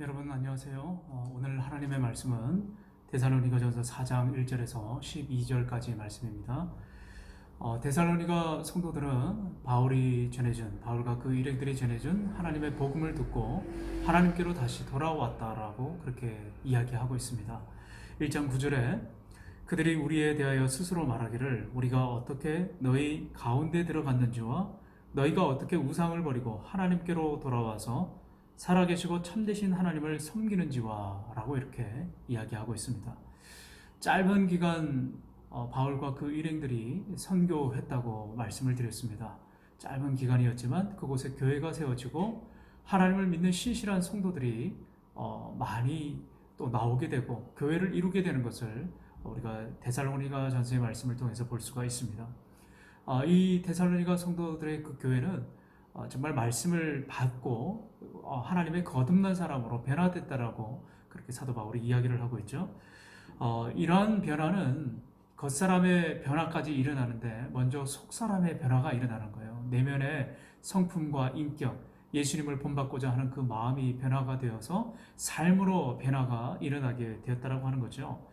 여러분 안녕하세요. 어, 오늘 하나님의 말씀은 데살로니가전서 4장 1절에서 12절까지의 말씀입니다. 어, 데살로니가 성도들은 바울이 전해준 바울과 그 일행들이 전해준 하나님의 복음을 듣고 하나님께로 다시 돌아왔다라고 그렇게 이야기하고 있습니다. 1장 9절에 그들이 우리에 대하여 스스로 말하기를 우리가 어떻게 너희 가운데 들어갔는지와 너희가 어떻게 우상을 버리고 하나님께로 돌아와서 살아계시고 참되신 하나님을 섬기는 지와 라고 이렇게 이야기하고 있습니다. 짧은 기간 어, 바울과 그 일행들이 선교했다고 말씀을 드렸습니다. 짧은 기간이었지만 그곳에 교회가 세워지고 하나님을 믿는 신실한 성도들이 어, 많이 또 나오게 되고 교회를 이루게 되는 것을 우리가 데살로니가 전서의 말씀을 통해서 볼 수가 있습니다. 어, 이 데살로니가 성도들의 그 교회는 어, 정말 말씀을 받고 어, 하나님의 거듭난 사람으로 변화됐다라고 그렇게 사도 바울이 이야기를 하고 있죠. 어, 이러한 변화는 겉사람의 변화까지 일어나는데 먼저 속사람의 변화가 일어나는 거예요. 내면의 성품과 인격, 예수님을 본받고자 하는 그 마음이 변화가 되어서 삶으로 변화가 일어나게 되었다라고 하는 거죠.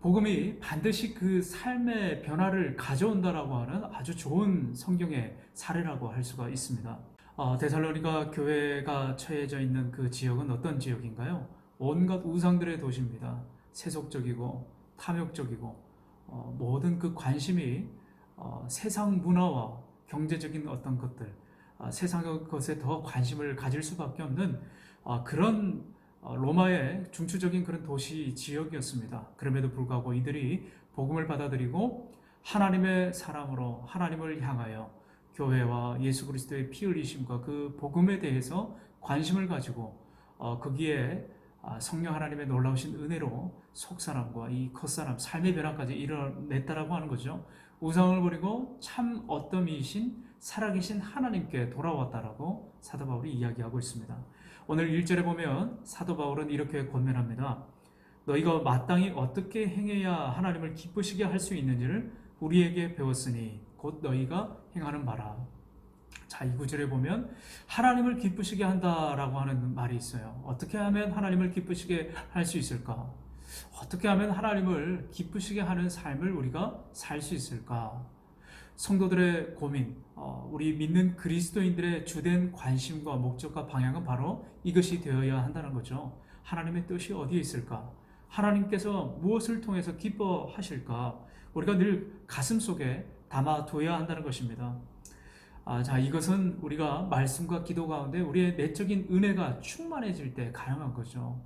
복음이 반드시 그 삶의 변화를 가져온다라고 하는 아주 좋은 성경의 사례라고 할 수가 있습니다. 어, 데살로니가 교회가 처해져 있는 그 지역은 어떤 지역인가요? 온갖 우상들의 도시입니다. 세속적이고 탐욕적이고 어, 모든 그 관심이 어, 세상 문화와 경제적인 어떤 것들, 어, 세상의 것에 더 관심을 가질 수밖에 없는 어, 그런 어, 로마의 중추적인 그런 도시 지역이었습니다. 그럼에도 불구하고 이들이 복음을 받아들이고 하나님의 사람으로 하나님을 향하여 교회와 예수 그리스도의 피 흘리심과 그 복음에 대해서 관심을 가지고 어, 거기에 아, 성령 하나님의 놀라우신 은혜로 속사람과 이 겉사람 삶의 변화까지 이뤄냈다라고 하는 거죠. 우상을 버리고 참 어떠미이신 살아계신 하나님께 돌아왔다라고 사도 바울이 이야기하고 있습니다. 오늘 1절에 보면 사도 바울은 이렇게 권면합니다. 너희가 마땅히 어떻게 행해야 하나님을 기쁘시게 할 수 있는지를 우리에게 배웠으니 곧 너희가 행하는 바라. 자, 이 구절에 보면 하나님을 기쁘시게 한다라고 하는 말이 있어요. 어떻게 하면 하나님을 기쁘시게 할 수 있을까? 어떻게 하면 하나님을 기쁘시게 하는 삶을 우리가 살 수 있을까? 성도들의 고민, 어, 우리 믿는 그리스도인들의 주된 관심과 목적과 방향은 바로 이것이 되어야 한다는 거죠. 하나님의 뜻이 어디에 있을까? 하나님께서 무엇을 통해서 기뻐하실까? 우리가 늘 가슴 속에 담아둬야 한다는 것입니다. 아, 자, 이것은 우리가 말씀과 기도 가운데 우리의 내적인 은혜가 충만해질 때 가능한 거죠.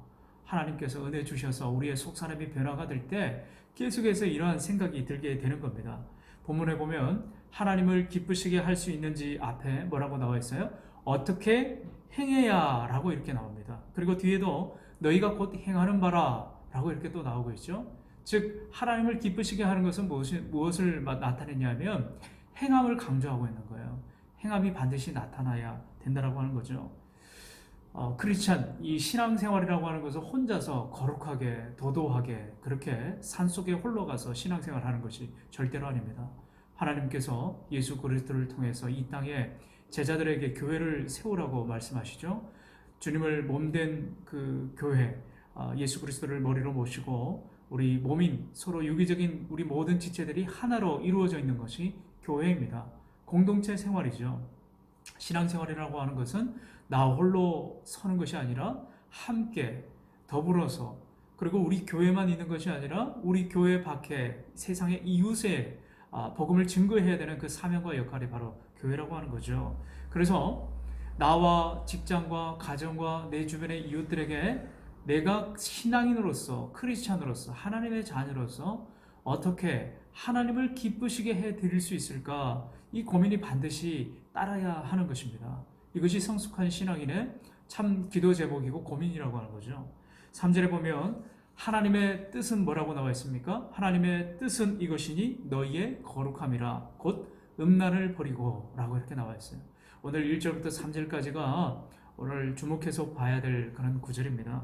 하나님께서 은혜 주셔서 우리의 속사람이 변화가 될 때 계속해서 이러한 생각이 들게 되는 겁니다. 본문에 보면 하나님을 기쁘시게 할 수 있는지 앞에 뭐라고 나와 있어요? 어떻게 행해야 라고 이렇게 나옵니다. 그리고 뒤에도 너희가 곧 행하는 바라 라고 이렇게 또 나오고 있죠. 즉, 하나님을 기쁘시게 하는 것은 무엇을, 무엇을 나타내냐면 행함을 강조하고 있는 거예요. 행함이 반드시 나타나야 된다라고 하는 거죠. 어, 크리스찬 이 신앙생활이라고 하는 것은 혼자서 거룩하게 도도하게 그렇게 산 속에 홀로 가서 신앙생활 하는 것이 절대로 아닙니다. 하나님께서 예수 그리스도를 통해서 이 땅에 제자들에게 교회를 세우라고 말씀하시죠. 주님을 몸된 그 교회 어, 예수 그리스도를 머리로 모시고 우리 몸인 서로 유기적인 우리 모든 지체들이 하나로 이루어져 있는 것이 교회입니다. 공동체 생활이죠. 신앙생활이라고 하는 것은 나 홀로 서는 것이 아니라 함께 더불어서 그리고 우리 교회만 있는 것이 아니라 우리 교회 밖에 세상의 이웃에 아, 복음을 증거해야 되는 그 사명과 역할이 바로 교회라고 하는 거죠. 그래서 나와 직장과 가정과 내 주변의 이웃들에게 내가 신앙인으로서 크리스찬으로서 하나님의 자녀로서 어떻게 하나님을 기쁘시게 해 드릴 수 있을까? 이 고민이 반드시 따라야 하는 것입니다. 이것이 성숙한 신앙인의 참 기도 제목이고 고민이라고 하는 거죠. 3절에 보면 하나님의 뜻은 뭐라고 나와 있습니까? 하나님의 뜻은 이것이니 너희의 거룩함이라 곧 음란을 버리고 라고 이렇게 나와 있어요. 오늘 1절부터 3절까지가 오늘 주목해서 봐야 될 그런 구절입니다.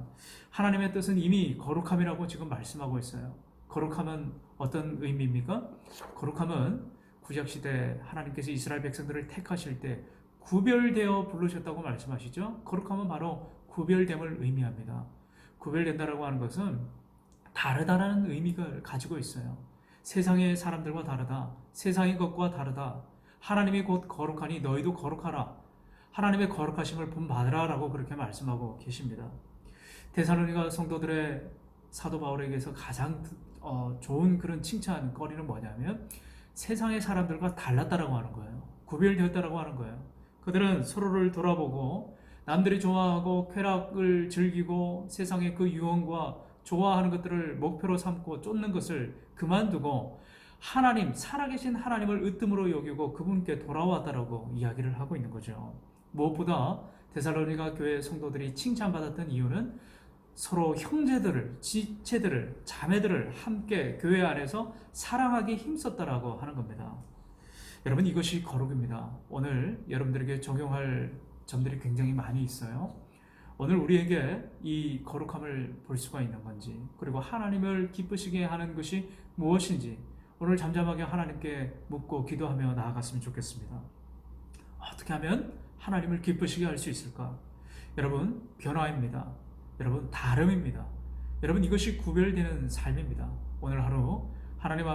하나님의 뜻은 이미 거룩함이라고 지금 말씀하고 있어요. 거룩함은 어떤 의미입니까? 거룩함은 구약 시대 하나님께서 이스라엘 백성들을 택하실 때 구별되어 부르셨다고 말씀하시죠. 거룩함은 바로 구별됨을 의미합니다. 구별된다라고 하는 것은 다르다라는 의미가 가지고 있어요. 세상의 사람들과 다르다. 세상의 것과 다르다. 하나님이 곧 거룩하니 너희도 거룩하라. 하나님의 거룩하심을 본받으라라고 그렇게 말씀하고 계십니다. 데살로니가 성도들의 사도 바울에게서 가장 어, 좋은 그런 칭찬거리는 뭐냐면 세상의 사람들과 달랐다라고 하는 거예요. 구별되었다라고 하는 거예요. 그들은 서로를 돌아보고 남들이 좋아하고 쾌락을 즐기고 세상의 그 유언과 좋아하는 것들을 목표로 삼고 쫓는 것을 그만두고 하나님, 살아계신 하나님을 으뜸으로 여기고 그분께 돌아왔다라고 이야기를 하고 있는 거죠. 무엇보다 데살로니가 교회 성도들이 칭찬받았던 이유는 서로 형제들을, 지체들을, 자매들을 함께 교회 안에서 사랑하기 힘썼다라고 하는 겁니다. 여러분 이것이 거룩입니다. 오늘 여러분들에게 적용할 점들이 굉장히 많이 있어요. 오늘 우리에게 이 거룩함을 볼 수가 있는 건지, 그리고 하나님을 기쁘시게 하는 것이 무엇인지, 오늘 잠잠하게 하나님께 묻고 기도하며 나아갔으면 좋겠습니다. 어떻게 하면 하나님을 기쁘시게 할 수 있을까? 여러분, 변화입니다. 여러분, 다름입니다. 여러분, 이것이 구별되는 삶입니다. 오늘 하루 하나님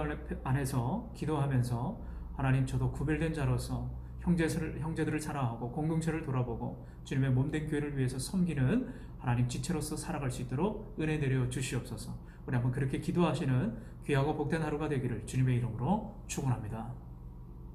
안에서 기도하면서 하나님 저도 구별된 자로서 형제를, 형제들을 사랑하고 공동체를 돌아보고 주님의 몸된 교회를 위해서 섬기는 하나님 지체로서 살아갈 수 있도록 은혜 내려 주시옵소서. 우리 한번 그렇게 기도하시는 귀하고 복된 하루가 되기를 주님의 이름으로 축원합니다.